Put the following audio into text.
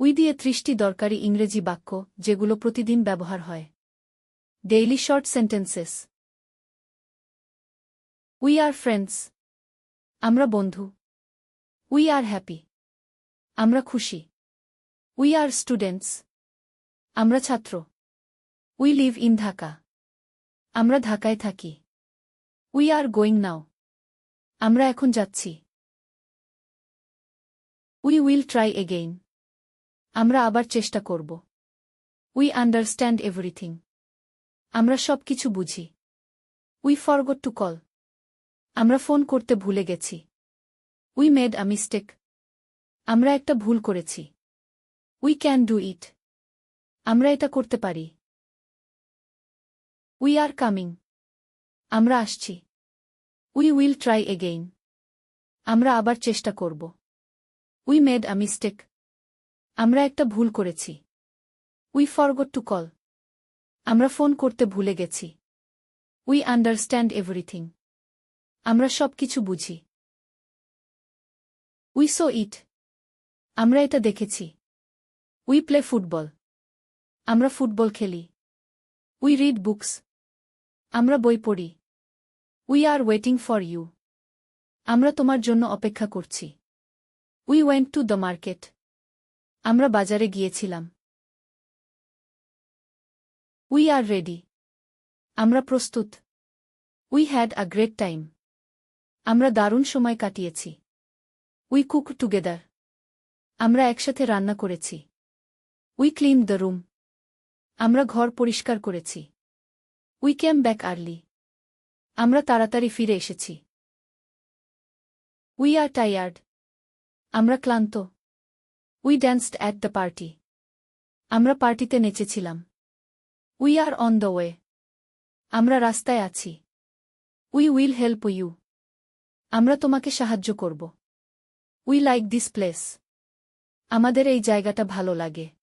We দিয়ে ত্রিশটি দরকারি ইংরেজি বাক্য, যেগুলো প্রতিদিন ব্যবহার হয়। Daily short sentences we are friends আমরা বন্ধু। উই আর হ্যাপি আমরা খুশি। উই আর স্টুডেন্টস আমরা ছাত্র। উই লিভ ইন ঢাকা আমরা ঢাকায় থাকি। উই আর গোয়িং নাও আমরা এখন যাচ্ছি। উই উইল ট্রাই এগেইন আমরা আবার চেষ্টা করব। উই আন্ডারস্ট্যান্ড এভরিথিং আমরা সব কিছু বুঝি। উই ফরগট টু কল আমরা ফোন করতে ভুলে গেছি। উই মেড আ মিস্টেক আমরা একটা ভুল করেছি। উই ক্যান ডু ইট আমরা এটা করতে পারি। উই আর কামিং আমরা আসছি। উই উইল ট্রাই এগেইন আমরা আবার চেষ্টা করব। উই মেড আ মিস্টেক আমরা একটা ভুল করেছি। উই ফরগট টু কল আমরা ফোন করতে ভুলে গেছি। উই আন্ডারস্ট্যান্ড এভরিথিং আমরা সব কিছু বুঝি। উই সো ইট আমরা এটা দেখেছি। উই প্লে ফুটবল আমরা ফুটবল খেলি। উই রিড বুকস আমরা বই পড়ি। We are waiting for you আমরা তোমার জন্য অপেক্ষা করছি। We went to the market আমরা বাজারে গিয়েছিলাম। উই আর রেডি আমরা প্রস্তুত। We had a great time আমরা দারুণ সময় কাটিয়েছি। উই কুক টুগেদার আমরা একসাথে রান্না করেছি। উই ক্লিন দ্য রুম আমরা ঘর পরিষ্কার করেছি। উই ক্যাম ব্যাক আর্লি আমরা তাড়াতাড়ি ফিরে এসেছি। উই আর টায়ার্ড আমরা ক্লান্ত। We danced at the party আমরা পার্টিতে নেচেছিলাম। We are on the way আমরা রাস্তায় আছি। উই উইল হেল্প ইউ আমরা তোমাকে সাহায্য করব। উই লাইক দিস প্লেস আমাদের এই জায়গাটা ভালো লাগে।